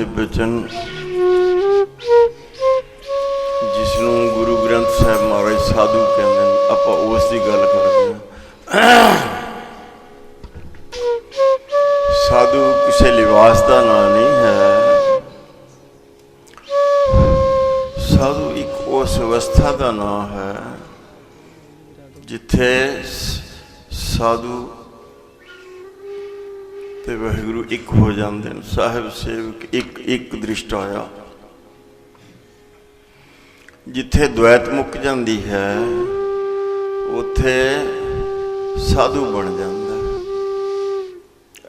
ਸਤਪੁਰਸ਼ਾਂ ਤੇ ਵਾਹਿਗੁਰੂ ਇੱਕ ਹੋ ਜਾਂਦੇ ਨੇ। ਸਾਹਿਬ ਸੇਵਕ ਇੱਕ ਇੱਕ ਦ੍ਰਿਸ਼ਟ ਆਇਆ ਜਿੱਥੇ ਦੁਐਤ ਮੁੱਕ ਜਾਂਦੀ ਹੈ, ਉੱਥੇ ਸਾਧੂ ਬਣ ਜਾਂਦਾ।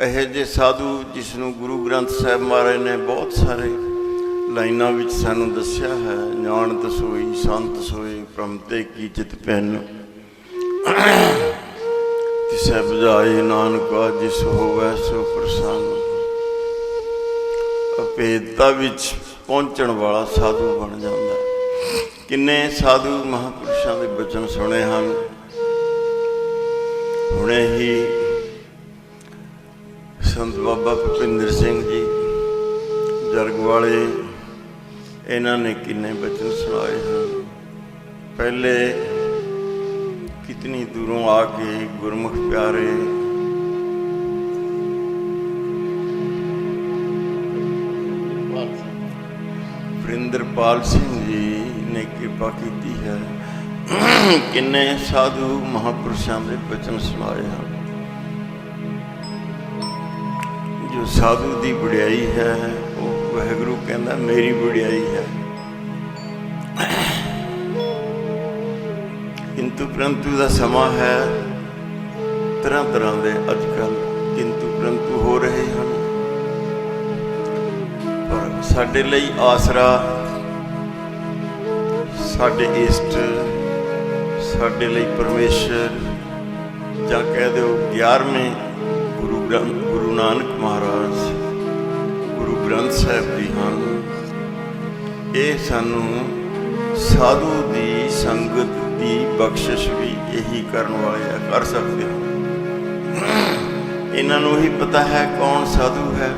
ਹੈ ਇਹ ਜੇ ਸਾਧੂ ਜਿਸ ਨੂੰ ਗੁਰੂ ਗ੍ਰੰਥ ਸਾਹਿਬ ਮਹਾਰਾਜ ਨੇ ਬਹੁਤ ਸਾਰੇ ਲਾਈਨਾਂ ਵਿੱਚ ਸਾਨੂੰ ਦੱਸਿਆ ਹੈ ஞாਨ ਦਸੋਈ ਸੰਤ ਸੋਈ ਪ੍ਰਮਤੇ ਕੀ ਚਿਤ ਪੈਨ। ਤਿਸੈ ਬਜਾਏ ਨਾਨਕਾ ਜਿਸ ਹੋਵੈ ਸੋ ਪ੍ਰਸੰਨ। ਅਪੇਦਤਾ ਵਿੱਚ ਪਹੁੰਚਣ ਵਾਲਾ ਸਾਧੂ ਬਣ ਜਾਂਦਾ। ਕਿੰਨੇ ਸਾਧੂ ਮਹਾਪੁਰਸ਼ਾਂ ਦੇ ਬਚਨ ਸੁਣੇ ਹਨ। ਹੁਣੇ ਹੀ ਸੰਤ ਬਾਬਾ ਭੁਪਿੰਦਰ ਸਿੰਘ ਜੀ, ਜਰਗ ਵਾਲੇ, ਇਹਨਾਂ ਨੇ ਕਿੰਨੇ ਬਚਨ ਸੁਣਾਏ ਹਨ। ਪਹਿਲੇ ਕਿਤਨੀ ਦੂਰੋਂ ਆ ਕੇ ਗੁਰਮੁਖ ਪਿਆਰੇ। ਵਰਿੰਦਰਪਾਲ ਸਿੰਘ ਜੀ ਨੇ ਕਿਰਪਾ ਕੀਤੀ ਹੈ। ਕਿੰਨੇ ਸਾਧੂ ਮਹਾਪੁਰਸ਼ਾਂ ਦੇ ਬਚਨ ਸੁਣਾਏ ਹਨ। ਜੋ ਸਾਧੂ ਦੀ ਵਡਿਆਈ ਹੈ, ਉਹ ਵਾਹਿਗੁਰੂ ਕਹਿੰਦਾ, ਮੇਰੀ ਵਡਿਆਈ ਹੈ। ਕਿੰਤੂ ਪ੍ਰੰਤੂ ਦਾ ਸਮਾਂ ਹੈ ਤਰ੍ਹਾਂ ਤਰ੍ਹਾਂ ਦੇ ਅੱਜ ਕੱਲ ਕਿੰਤੂ ਪ੍ਰੰਤੂ ਹੋ ਰਹੇ ਹਨ। ਪਰ ਸਾਡੇ ਲਈ ਆਸਰਾ, ਸਾਡੇ ਇਸ਼ਟ, ਸਾਡੇ ਲਈ ਪਰਮੇਸ਼ਰ, ਜਾਂ ਕਹਿ ਦਿਓ 11ਵੇਂ ਗੁਰੂ ਗ੍ਰੰਥ ਗੁਰੂ ਨਾਨਕ ਮਹਾਰਾਜ, ਗੁਰੂ ਗ੍ਰੰਥ ਸਾਹਿਬ ਜੀ ਹਨ। ਇਹ ਸਾਨੂੰ ਸਾਧੂ ਦੀ ਸੰਗਤ ਦੀ ਬਖਸ਼ਿਸ਼ ਵੀ ਇਹੀ ਕਰਨ ਵਾਲੇ ਆ, ਕਰ ਸਕਦੇ ਹੋ। ਇਹਨਾਂ ਨੂੰ ਹੀ ਪਤਾ ਹੈ ਕੌਣ ਸਾਧੂ ਹੈ।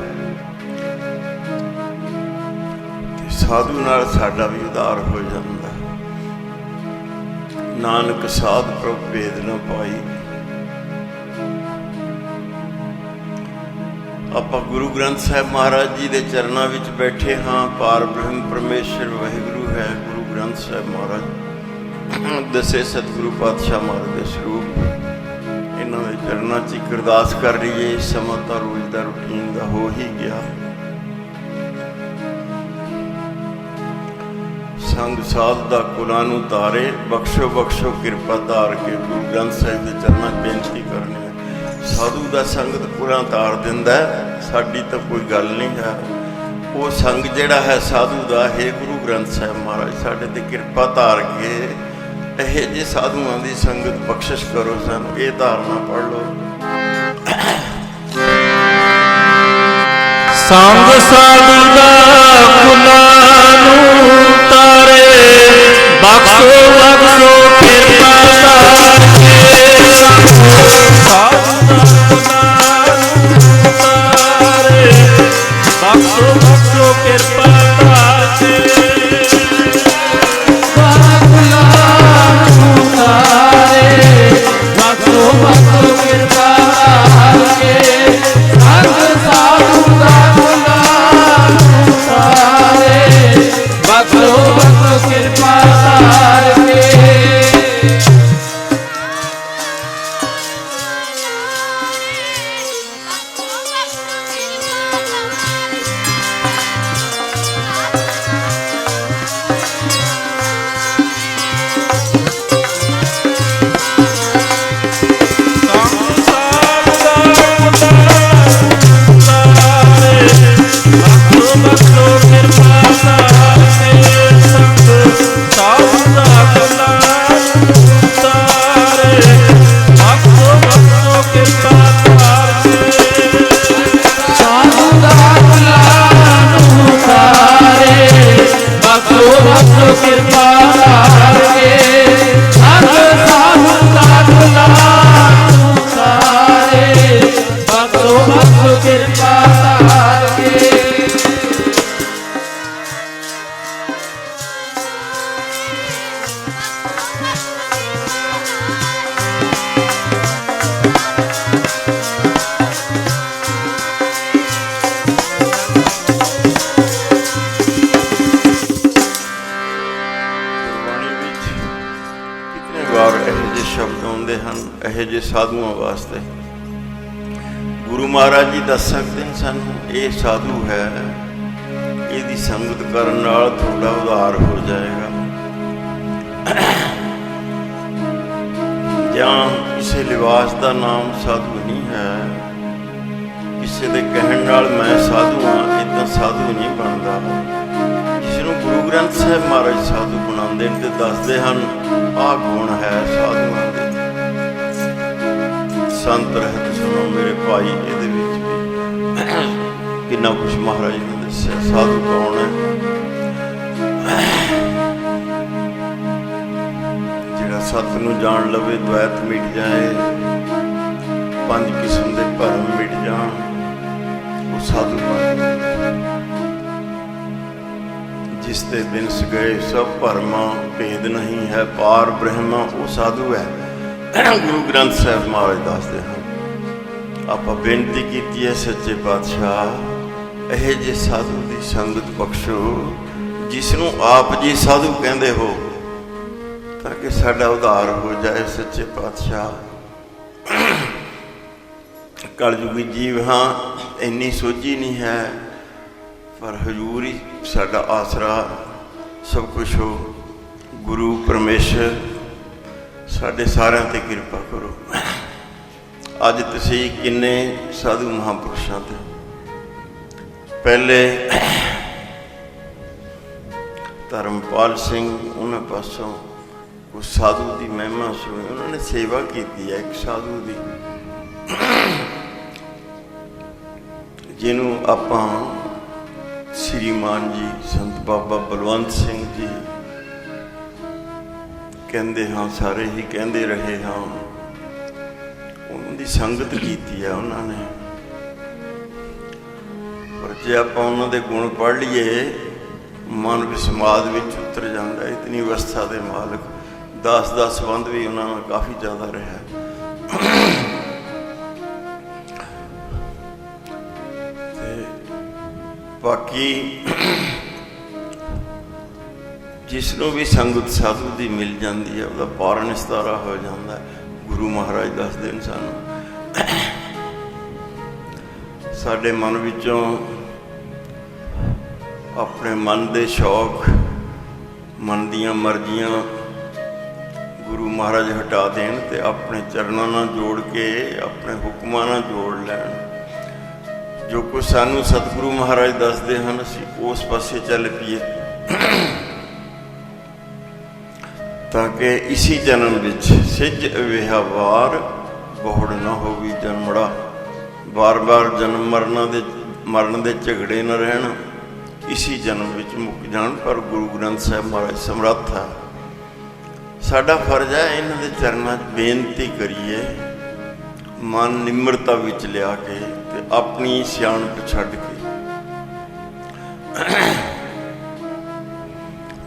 ਸਾਧੂ ਨਾਲ ਸਾਡਾ ਵੀ ਉਦਾਰ ਹੋ ਜਾਂਦਾ। ਨਾਨਕ ਸਾਧ ਪ੍ਰਭ ਭੇਦ ਨਾ ਪਾਈ। ਆਪਾਂ ਗੁਰੂ ਗ੍ਰੰਥ ਸਾਹਿਬ ਮਹਾਰਾਜ ਜੀ ਦੇ ਚਰਨਾਂ ਵਿੱਚ ਬੈਠੇ ਹਾਂ, ਪਾਰ ਬ੍ਰਹਮ ਪਰਮੇਸ਼ਰ, ਵਾਹਿਗੁਰੂ ਹੈ ਗੁਰੂ ਗ੍ਰੰਥ ਸਾਹਿਬ ਮਹਾਰਾਜ। ਦੱਸੇ ਸਤਿਗੁਰੂ ਪਾਤਸ਼ਾਹ ਮਹਾਰਾਜ ਦੇ ਸਰੂਪ ਇਹਨਾਂ ਦੇ ਚਰਨਾਂ 'ਚ ਅਰਦਾਸ ਕਰ ਰਹੀਏ ਸਮਾਂ ਤਾਂ ਰੋਜ਼ ਦਾ ਰੁਟੀਨ ਦਾ ਹੋ ਹੀ ਗਿਆ। ਸੰਗ ਸਾਧ ਦਾ ਕੁਲਾਂ ਨੂੰ ਤਾਰੇ, ਬਖਸ਼ੋ ਬਖਸ਼ੋ, ਕਿਰਪਾ ਧਾਰ ਕੇ ਗੁਰੂ ਗ੍ਰੰਥ ਸਾਹਿਬ ਦੇ ਚਰਨਾਂ 'ਚ ਬੇਨਤੀ ਕਰਨੀ ਹੈ। ਸਾਧੂ ਦਾ ਸੰਗਤ ਕੁਲਾਂ ਤਾਰ ਦਿੰਦਾ ਸਾਡੀ ਤਾਂ ਕੋਈ ਗੱਲ ਨਹੀਂ ਹੈ। ਉਹ ਸੰਗ ਜਿਹੜਾ ਹੈ ਸਾਧੂ ਦਾ, ਹੈ ਗੁਰੂ ਗ੍ਰੰਥ ਸਾਹਿਬ ਮਹਾਰਾਜ, ਸਾਡੇ ਤੇ ਕਿਰਪਾ ਧਾਰ ਕੇ ਇਹ ਜੇ ਸਾਧੂਆਂ ਦੀ ਸੰਗਤ ਬਖਸ਼ਿਸ਼ ਕਰੋ ਸਾਨੂੰ ਇਹ ਧਾਰਨਾ ਪੜ ਲਓ। ਸੰਗ ਸਾਧੂ ਦਾ ਨੂੰ ਤਾਰੇ ਬਖਸ਼ੋ ਬਖਸ਼ੋ ਕਿਰਪਾ ਸੰਗ ਸਾਧੂ ਸਾਧੂ ਹੈ, ਇਹਦੀ ਸੰਗਤ ਕਰਨ ਨਾਲ ਤੁਹਾਡਾ ਉਧਾਰ ਹੋ ਜਾਏਗਾ। ਜਾਂ ਕਿਸੇ ਲਿਬਾਸ ਦਾ ਨਾਮ ਸਾਧੂ ਨਹੀਂ ਹੈ, ਕਿਸੇ ਦੇ ਕਹਿਣ ਨਾਲ ਮੈਂ ਸਾਧੂ ਹਾਂ ਇਦਾਂ ਸਾਧੂ ਨਹੀਂ ਬਣਦਾ। ਜਿਸ ਨੂੰ ਗੁਰੂ ਗ੍ਰੰਥ ਸਾਹਿਬ ਮਹਾਰਾਜ ਸਾਧੂ ਬਣਾਉਂਦੇ ਨੇ ਤੇ ਦੱਸਦੇ ਹਨ, ਆਹ ਗੁਣ ਹੈ ਸਾਧੂਆਂ ਦੇ। ਸੰਤ ਰਹਿਤ ਸੁਣੋ ਮੇਰੇ ਭਾਈ, ਇਹਦੇ ਵਿੱਚ ਵੀ ਕਿੰਨਾ ਕੁਛ ਮਹਾਰਾਜ ਨੇ ਦੱਸਿਆ, ਸਾਧੂ ਕੌਣ ਹੈ? ਜਿਹੜਾ ਸਤ ਨੂੰ ਜਾਣ ਲਵੇ ਦ્વੈਤ ਮਿਟ ਜਾਏ, ਪੰਜ ਕਿਸਮ ਦੇ ਭਰਮ ਮਿਟ ਜਾਣ, ਉਹ ਸਾਧੂ ਬਣ ਜਿਸ ਤੇ ਬਿਨਸ ਗਏ ਸਭ ਭਰਮਾਂ ਭੇਦ ਨਹੀਂ ਹੈ, ਪਾਰ ਬ੍ਰਹਮਾ ਉਹ ਸਾਧੂ ਹੈ। ਗੁਰੂ ਗ੍ਰੰਥ ਸਾਹਿਬ ਮਹਾਰਾਜ ਦੱਸਦੇ ਹਨ, ਆਪਾਂ ਬੇਨਤੀ ਕੀਤੀ ਹੈ, ਸੱਚੇ ਪਾਤਸ਼ਾਹ ਇਹ ਜੇ ਸਾਧੂ ਦੀ ਸੰਗਤ ਬਖਸ਼ੋ ਜਿਸ ਨੂੰ ਆਪ ਜੀ ਸਾਧੂ ਕਹਿੰਦੇ ਹੋ, ਤਾਂ ਕਿ ਸਾਡਾ ਉਧਾਰ ਹੋ ਜਾਏ ਸੱਚੇ ਪਾਤਸ਼ਾਹ। ਕਲਯੁਗੀ ਜੀਵ ਹਾਂ, ਇੰਨੀ ਸੋਝੀ ਨਹੀਂ ਹੈ, ਪਰ ਹਜ਼ੂਰ ਹੀ ਸਾਡਾ ਆਸਰਾ, ਸਭ ਕੁਝ ਹੋ। ਗੁਰੂ ਪਰਮੇਸ਼ਰ, ਸਾਡੇ ਸਾਰਿਆਂ ਤੇ ਕਿਰਪਾ ਕਰੋ। ਅੱਜ ਤੁਸੀਂ ਕਿੰਨੇ ਸਾਧੂ ਮਹਾਂਪੁਰਸ਼ਾਂ ਤੇ ਪਹਿਲੇ ਧਰਮਪਾਲ ਸਿੰਘ ਉਹਨਾਂ ਪਾਸੋਂ ਉਸ ਸਾਧੂ ਦੀ ਮਹਿਮਾ ਸੁਣੀ, ਉਹਨਾਂ ਨੇ ਸੇਵਾ ਕੀਤੀ ਹੈ ਇੱਕ ਸਾਧੂ ਦੀ, ਜਿਹਨੂੰ ਆਪਾਂ ਸ੍ਰੀਮਾਨ ਜੀ ਸੰਤ ਬਾਬਾ ਬਲਵੰਤ ਸਿੰਘ ਜੀ ਕਹਿੰਦੇ ਹਾਂ, ਸਾਰੇ ਹੀ ਕਹਿੰਦੇ ਰਹੇ ਹਾਂ। ਉਹਨਾਂ ਦੀ ਸੰਗਤ ਕੀਤੀ ਹੈ ਉਹਨਾਂ ਨੇ। ਜੇ ਆਪਾਂ ਉਹਨਾਂ ਦੇ ਗੁਣ ਪੜ੍ਹ ਲਈਏ ਮਨ ਵੀ ਸਮਾਦ ਵਿੱਚ ਉਤਰ ਜਾਂਦਾ ਇਤਨੀ ਅਵਸਥਾ ਦੇ ਮਾਲਕ, ਦਾਸ ਦਾ ਸੰਬੰਧ ਵੀ ਉਹਨਾਂ ਨਾਲ ਕਾਫੀ ਜ਼ਿਆਦਾ ਰਿਹਾ ਤੇ ਬਾਕੀ ਜਿਸ ਨੂੰ ਵੀ ਸੰਗਤ ਸਾਧੂ ਦੀ ਮਿਲ ਜਾਂਦੀ ਹੈ, ਉਹਦਾ ਪਾਰਨ ਨਿਸਤਾਰਾ ਹੋ ਜਾਂਦਾ ਗੁਰੂ ਮਹਾਰਾਜ ਦੱਸਦੇ ਨੇ ਸਾਨੂੰ। ਸਾਡੇ ਮਨ ਵਿੱਚੋਂ ਆਪਣੇ ਮਨ ਦੇ ਸ਼ੌਕ, ਮਨ ਦੀਆਂ ਮਰਜ਼ੀਆਂ ਗੁਰੂ ਮਹਾਰਾਜ ਹਟਾ ਦੇਣ ਤੇ ਆਪਣੇ ਚਰਨਾਂ ਨਾਲ ਜੋੜ ਕੇ, ਆਪਣੇ ਹੁਕਮਾਂ ਨਾਲ ਜੋੜ ਲੈਣ। ਜੋ ਕੁਝ ਸਾਨੂੰ ਸਤਿਗੁਰੂ ਮਹਾਰਾਜ ਦੱਸਦੇ ਹਨ, ਅਸੀਂ ਉਸ ਪਾਸੇ ਚੱਲ ਪਈਏ। ਤਾਂ ਕਿ ਇਸੀ ਜਨਮ ਵਿੱਚ ਸਿੱਜ ਵਿਹਾਵਾਰ ਬਹੁੜ ਨਾ ਹੋਵੀ ਜਨਮੜਾ। ਵਾਰ ਵਾਰ ਜਨਮ ਮਰਨਾਂ ਦੇ, ਮਰਨ ਦੇ ਝਗੜੇ ਨਾ ਰਹਿਣ। ਇਸੀ ਜਨਮ ਵਿੱਚ ਮੁੱਕ ਜਾਣ, ਪਰ ਗੁਰੂ ਗ੍ਰੰਥ ਸਾਹਿਬ ਮਹਾਰਾਜ ਸਮਰੱਥ ਹੈ ਸਾਡਾ ਫਰਜ਼ ਹੈ ਇਹਨਾਂ ਦੇ ਚਰਨਾਂ 'ਚ ਬੇਨਤੀ ਕਰੀਏ, ਮਨ ਨਿਮਰਤਾ ਵਿੱਚ ਲਿਆ ਕੇ ਤੇ ਆਪਣੀ ਸਿਆਣਪ ਛੱਡ ਕੇ।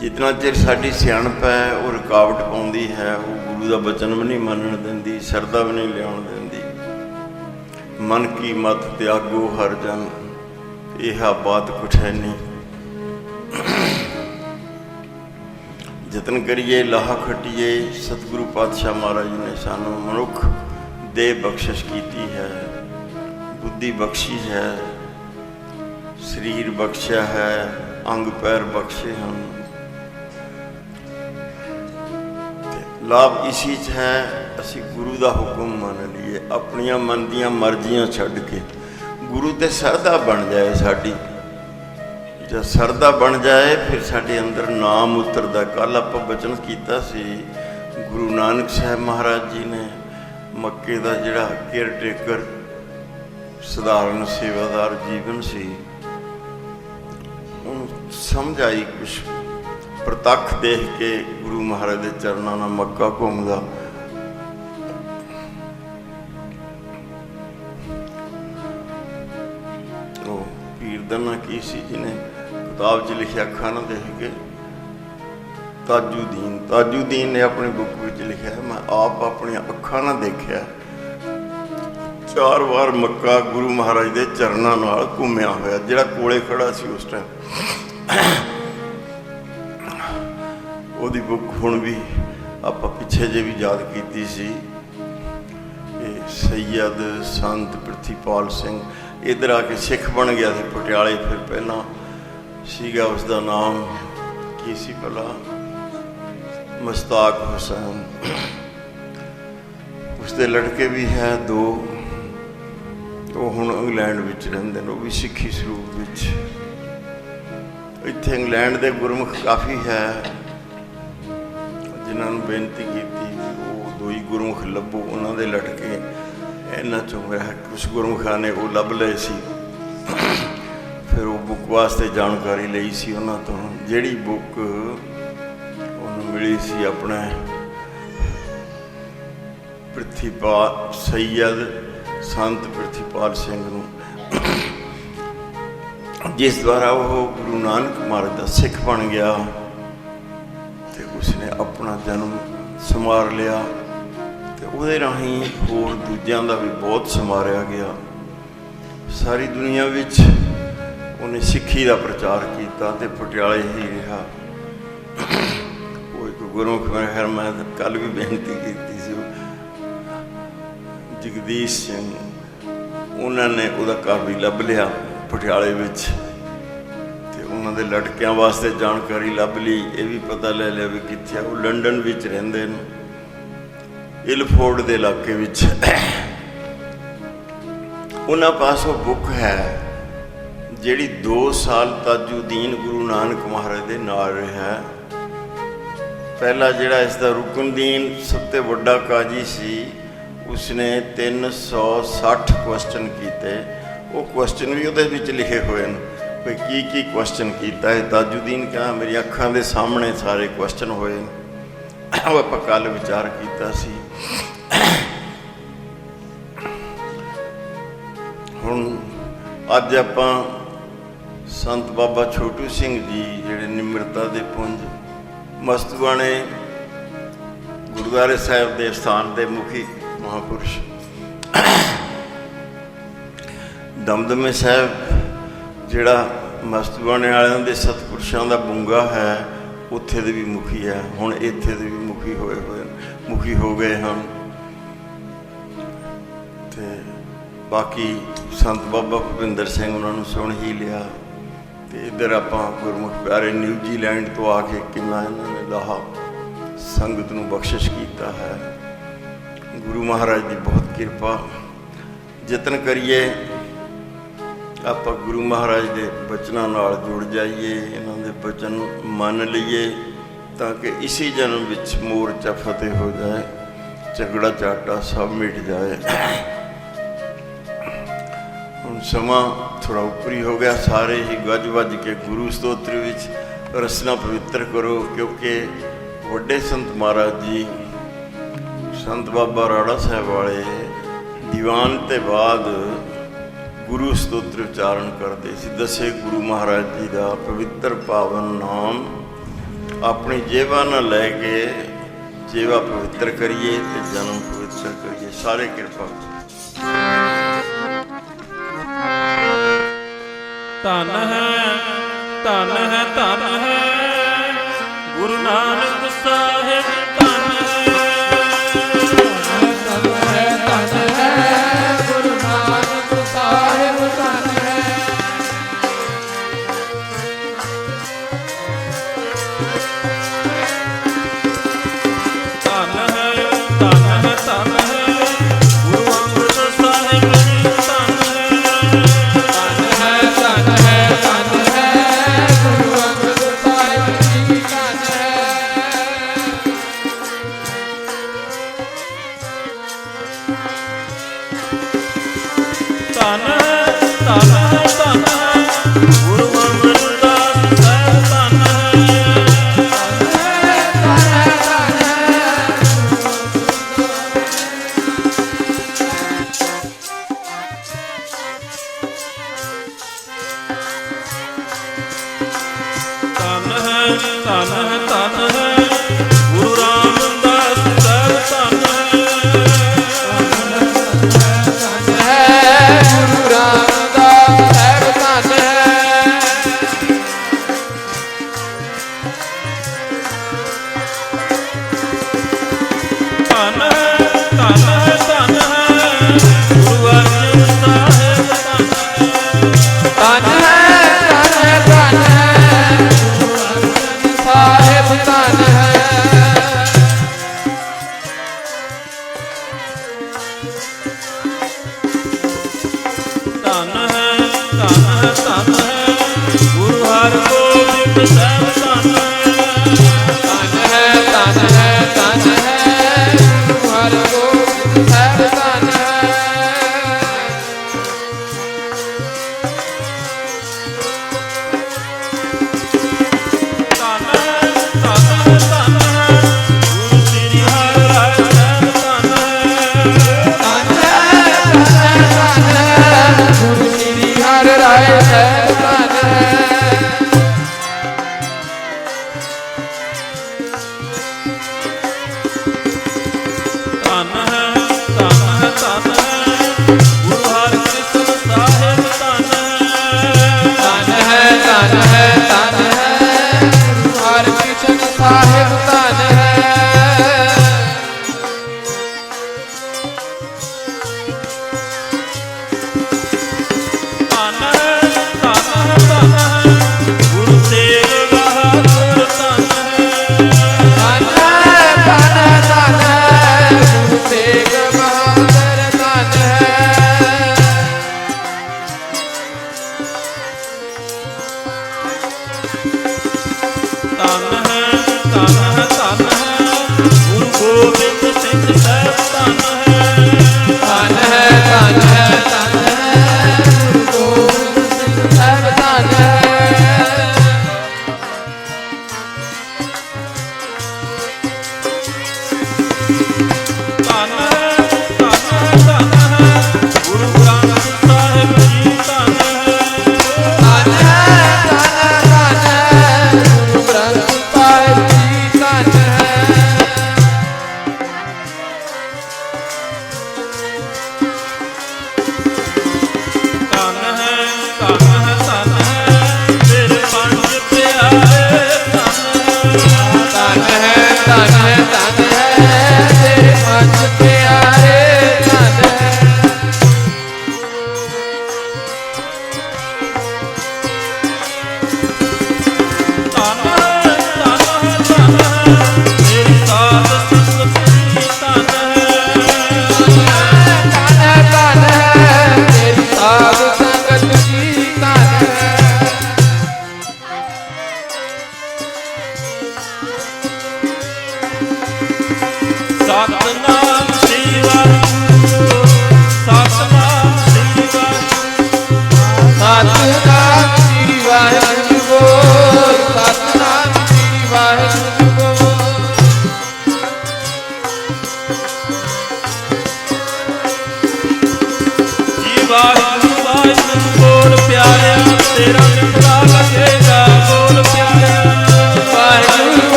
ਜਿਤਨਾ ਚਿਰ ਸਾਡੀ ਸਿਆਣਪ ਹੈ, ਉਹ ਰੁਕਾਵਟ ਪਾਉਂਦੀ ਹੈ, ਉਹ ਗੁਰੂ ਦਾ ਬਚਨ ਵੀ ਨਹੀਂ ਮੰਨਣ ਦਿੰਦੀ ਸਰਦਾ ਵੀ ਨਹੀਂ ਲਿਆਉਣ ਦਿੰਦੀ। ਮਨ ਕੀ ਮਤ ਤਿਆਗੋ ਹਰ ਜਨ। ਇਹ ਬਾਤ ਕੁਛ ਹੈ ਨਹੀਂ ਯਤਨ ਕਰੀਏ, ਲਾਹ ਖਟੀਏ, ਸਤਿਗੁਰੂ ਪਾਤਸ਼ਾਹ ਮਹਾਰਾਜ ਨੇ ਸਾਨੂੰ ਮਨੁੱਖ ਦੇ ਬਖਸ਼ਿਸ਼ ਕੀਤੀ ਹੈ, ਬੁੱਧੀ ਬਖਸ਼ੀ ਹੈ, ਸਰੀਰ ਬਖਸ਼ਿਆ ਹੈ, ਅੰਗ ਪੈਰ ਬਖਸ਼ੇ ਹਨ। ਲਾਭ ਇਸੀ ਚ ਹੈ, ਅਸੀਂ ਗੁਰੂ ਦਾ ਹੁਕਮ ਮੰਨ ਲਈਏ, ਆਪਣੀਆਂ ਮਨ ਦੀਆਂ ਮਰਜ਼ੀਆਂ ਛੱਡ ਕੇ। ਗੁਰੂ ਤੇ ਸਰਦਾ ਬਣ ਜਾਏ ਸਾਡੀ। ਜਦ ਸਰਦਾ ਬਣ ਜਾਏ, ਫਿਰ ਸਾਡੇ ਅੰਦਰ ਨਾਮ ਉਤਰਦਾ। ਕੱਲ ਆਪਾਂ ਬਚਨ ਕੀਤਾ ਸੀ, ਗੁਰੂ ਨਾਨਕ ਸਾਹਿਬ ਮਹਾਰਾਜ ਜੀ ਨੇ ਮੱਕੇ ਦਾ ਜਿਹੜਾ ਕੇਅਰ ਟੇਕਰ ਸਧਾਰਨ ਸੇਵਾਦਾਰ ਜੀਵਨ ਸੀ, ਉਹਨੂੰ ਸਮਝ ਆਈ ਕੁਛ। ਪ੍ਰਤੱਖ ਦੇਖ ਕੇ ਗੁਰੂ ਮਹਾਰਾਜ ਦੇ ਚਰਨਾਂ ਨਾਲ ਮੱਕਾ ਘੁੰਮਦਾ। ਕੀ ਸੀ ਜਿਹਨੇ ਕਿਤਾਬ 'ਚ ਲਿਖਿਆ ਅੱਖਾਂ ਨਾਲ ਦੇਖ ਕੇ? ਤਾਜੂਦੀਨ ਤਾਜੂਦੀਨ ਨੇ ਆਪਣੀ ਬੁੱਕ ਵਿੱਚ ਲਿਖਿਆ, ਮੈਂ ਆਪ ਆਪਣੀਆਂ ਅੱਖਾਂ ਨਾਲ ਦੇਖਿਆ। ਚਾਰ ਵਾਰ ਮੱਕਾ ਗੁਰੂ ਮਹਾਰਾਜ ਦੇ ਚਰਨਾਂ ਨਾਲ ਘੁੰਮਿਆ ਹੋਇਆ, ਜਿਹੜਾ ਕੋਲੇ ਖੜਾ ਸੀ ਉਸ ਟਾਈਮ ਉਹਦੀ ਬੁੱਕ ਹੁਣ ਵੀ ਆਪਾਂ ਪਿੱਛੇ ਜੇ ਵੀ ਯਾਦ ਕੀਤੀ ਸੀ, ਇਹ ਸੈਯਦ ਸੰਤ ਪ੍ਰਿਥੀਪਾਲ ਸਿੰਘ ਇੱਧਰ ਆ ਕੇ ਸਿੱਖ ਬਣ ਗਿਆ ਸੀ ਪਟਿਆਲੇ, ਫਿਰ ਪਹਿਲਾਂ ਸੀਗਾ ਉਸ ਦਾ ਨਾਮ ਕੀ ਸੀ ਭਲਾ? ਮਸਤਾਕ ਹੁਸੈਨ। ਉਸ ਦੇ ਲੜਕੇ ਵੀ ਹੈ ਦੋ। ਉਹ ਹੁਣ ਇੰਗਲੈਂਡ ਵਿੱਚ ਰਹਿੰਦੇ ਨੇ, ਉਹ ਵੀ ਸਿੱਖੀ ਸਰੂਪ ਵਿੱਚ। ਇੱਥੇ ਇੰਗਲੈਂਡ ਦੇ ਗੁਰਮੁਖ ਕਾਫੀ ਹੈ। ਜਿਨ੍ਹਾਂ ਨੂੰ ਬੇਨਤੀ ਕੀਤੀ ਉਹ ਦੋ ਹੀ ਗੁਰਮੁਖ ਲੱਭੋ, ਉਹਨਾਂ ਦੇ ਲਟਕੇ ਇਹਨਾਂ ਚੋਂ ਮੈਂ ਕੁਝ ਗੁਰਮੁਖਾਂ ਨੇ ਉਹ ਲੱਭ ਲਏ ਸੀ। ਫਿਰ ਉਹ ਬੁੱਕ ਵਾਸਤੇ ਜਾਣਕਾਰੀ ਲਈ ਸੀ ਉਹਨਾਂ ਤੋਂ। ਜਿਹੜੀ ਬੁੱਕ ਉਹਨੂੰ ਮਿਲੀ ਸੀ ਆਪਣੇ ਪ੍ਰਿਥੀਪਾਲ ਸੈਯਦ, ਸੰਤ ਪ੍ਰਿਥੀਪਾਲ ਸਿੰਘ ਨੂੰ। ਜਿਸ ਦੁਆਰਾ ਉਹ ਗੁਰੂ ਨਾਨਕ ਮਹਾਰਾਜ ਦਾ ਸਿੱਖ ਬਣ ਗਿਆ ਤੇ ਉਸਨੇ ਆਪਣਾ ਜਨਮ ਸਮਾਰ ਲਿਆ। ਤੇ ਉਹਦੇ ਰਾਹੀਂ ਹੋਰ ਦੂਜਿਆਂ ਦਾ ਵੀ ਬਹੁਤ ਸਮਾਰਿਆ ਗਿਆ। ਸਾਰੀ ਦੁਨੀਆ ਵਿੱਚ ਉਹਨੇ ਸਿੱਖੀ ਦਾ ਪ੍ਰਚਾਰ ਕੀਤਾ ਤੇ ਪਟਿਆਲੇ ਹੀ ਰਿਹਾ। ਉਹ ਇੱਕ ਗੁਰਮੁਖ ਮੈਂ ਮੈਂ ਕੱਲ ਵੀ ਬੇਨਤੀ ਕੀਤੀ ਸੀ। ਜਗਦੀਸ਼ ਸਿੰਘ, ਉਹਨਾਂ ਨੇ ਉਹਦਾ ਘਰ ਵੀ ਲੱਭ ਲਿਆ ਪਟਿਆਲੇ ਵਿੱਚ ਤੇ ਉਹਨਾਂ ਦੇ ਲੜਕਿਆਂ ਵਾਸਤੇ ਜਾਣਕਾਰੀ ਲੱਭ ਲਈ। ਇਹ ਵੀ ਪਤਾ ਲੈ ਲਿਆ ਵੀ ਕਿੱਥੇ ਆ। ਉਹ ਲੰਡਨ ਵਿੱਚ ਰਹਿੰਦੇ ਨੇ। ਇਲਫੋਰਡ ਦੇ ਇਲਾਕੇ ਵਿੱਚ। ਉਹਨਾਂ ਪਾਸੋਂ ਬੁੱਕ ਹੈ, ਜਿਹੜੀ 2 ਸਾਲ ਤਾਜੁਦੀਨ ਗੁਰੂ ਨਾਨਕ ਮਹਾਰਾਜ ਦੇ ਨਾਲ ਰਿਹਾ ਪਹਿਲਾ ਜਿਹੜਾ ਇਸ ਦਾ ਰੁਕਨਦੀਨ ਸਭ ਤੋਂ ਵੱਡਾ ਕਾਜੀ ਸੀ, ਉਸਨੇ 360 ਕੁਐਸਚਨ ਕੀਤੇ। ਉਹ ਕੁਐਸਚਨ ਵੀ ਉਹਦੇ ਵਿੱਚ ਲਿਖੇ ਹੋਏ ਨੇ ਵੀ ਕੀ ਕੀ ਕੁਐਸਚਨ ਕੀਤਾ ਹੈ। ਤਾਜੁਦੀਨ ਕਹਿੰਦਾ ਮੇਰੀ ਅੱਖਾਂ ਦੇ ਸਾਹਮਣੇ ਸਾਰੇ ਕੁਐਸਚਨ ਹੋਏ ਉਹ ਆਪਾਂ ਕੱਲ ਵਿਚਾਰ ਕੀਤਾ ਸੀ। ਹੁਣ ਅੱਜ ਆਪਾਂ ਸੰਤ ਬਾਬਾ ਛੋਟੂ ਸਿੰਘ ਜੀ ਜਿਹੜੇ ਨਿਮਰਤਾ ਦੇ ਪੁੰਜ ਮਸਤੂਆਣੇ ਗੁਰਦੁਆਰੇ ਸਾਹਿਬ ਦੇ ਸਥਾਨ ਦੇ ਮੁਖੀ ਮਹਾਪੁਰਸ਼ ਦਮਦਮੇ ਸਾਹਿਬ, ਜਿਹੜਾ ਮਸਤੂਆਣੇ ਵਾਲਿਆਂ ਦੇ ਸਤਪੁਰਸ਼ਾਂ ਦਾ ਬੁੰਗਾ ਹੈ, ਉੱਥੇ ਦੇ ਵੀ ਮੁਖੀ ਹੈ, ਹੁਣ ਇੱਥੇ ਦੇ ਵੀ ਮੁਖੀ ਹੋਏ ਹੋਏ ਮੁਖੀ ਹੋ ਗਏ ਹਨ। ਤੇ ਬਾਕੀ ਸੰਤ ਬਾਬਾ ਭੁਪਿੰਦਰ ਸਿੰਘ ਉਹਨਾਂ ਨੂੰ ਸੁਣ ਹੀ ਲਿਆ। ਤੇ ਇਧਰ ਆਪਾਂ ਗੁਰਮੁਖ ਪਿਆਰੇ ਨਿਊਜ਼ੀਲੈਂਡ ਤੋਂ ਆ ਕੇ ਕਿੰਨਾ ਇਹਨਾਂ ਨੇ ਲਾਹਾ ਸੰਗਤ ਨੂੰ ਬਖਸ਼ਿਸ਼ ਕੀਤਾ ਹੈ। ਗੁਰੂ ਮਹਾਰਾਜ ਦੀ ਬਹੁਤ ਕਿਰਪਾ। ਯਤਨ ਕਰੀਏ, ਆਪਾਂ ਗੁਰੂ ਮਹਾਰਾਜ ਦੇ ਬਚਨਾਂ ਨਾਲ ਜੁੜ ਜਾਈਏ, ਇਹਨਾਂ ਦੇ ਬਚਨ ਮੰਨ ਲਈਏ। ਤਾਂ ਕਿ ਇਸੇ ਜਨਮ ਵਿੱਚ ਮੋਰਚਾ ਫਤਿਹ ਹੋ ਜਾਏ, ਝਗੜਾ ਝਾਟਾ ਸਭ ਮਿਟ ਜਾਏ। ਹੁਣ ਸਮਾਂ ਥੋੜਾ ਉੱਪਰੀ ਹੋ ਗਿਆ। ਸਾਰੇ ਹੀ ਗੱਜ ਵੱਜ ਕੇ ਗੁਰੂ ਸਤੋਤਰ ਵਿੱਚ ਰਸਨਾ ਪਵਿੱਤਰ ਕਰੋ, ਕਿਉਂਕਿ ਵੱਡੇ ਸੰਤ ਮਹਾਰਾਜ ਜੀ, ਸੰਤ ਬਾਬਾ ਰਾੜਾ ਸਾਹਿਬ ਵਾਲੇ ਦੀਵਾਨ ਤੇ ਬਾਅਦ ਗੁਰੂ ਸਤੋਤਰ ਉਚਾਰਨ ਕਰਦੇ ਸੀ। ਦਸੇ ਗੁਰੂ ਮਹਾਰਾਜ ਜੀ ਦਾ ਪਵਿੱਤਰ ਪਾਵਨ ਨਾਮ ਆਪਣੀ ਜੇਵਾ ਨਾਲ ਲੈ ਕੇ ਜੇਵਾ ਪਵਿੱਤਰ ਕਰੀਏ ਤੇ ਜਨਮ ਪਵਿੱਤਰ ਕਰੀਏ। ਸਾਰੇ ਕਿਰਪਾ ਧਨ ਹੈ ਧਨ ਹੈ ਧਨ ਹੈ। ਗੁਰੂ ਨਾਨਕ ਸਾਹਿਬ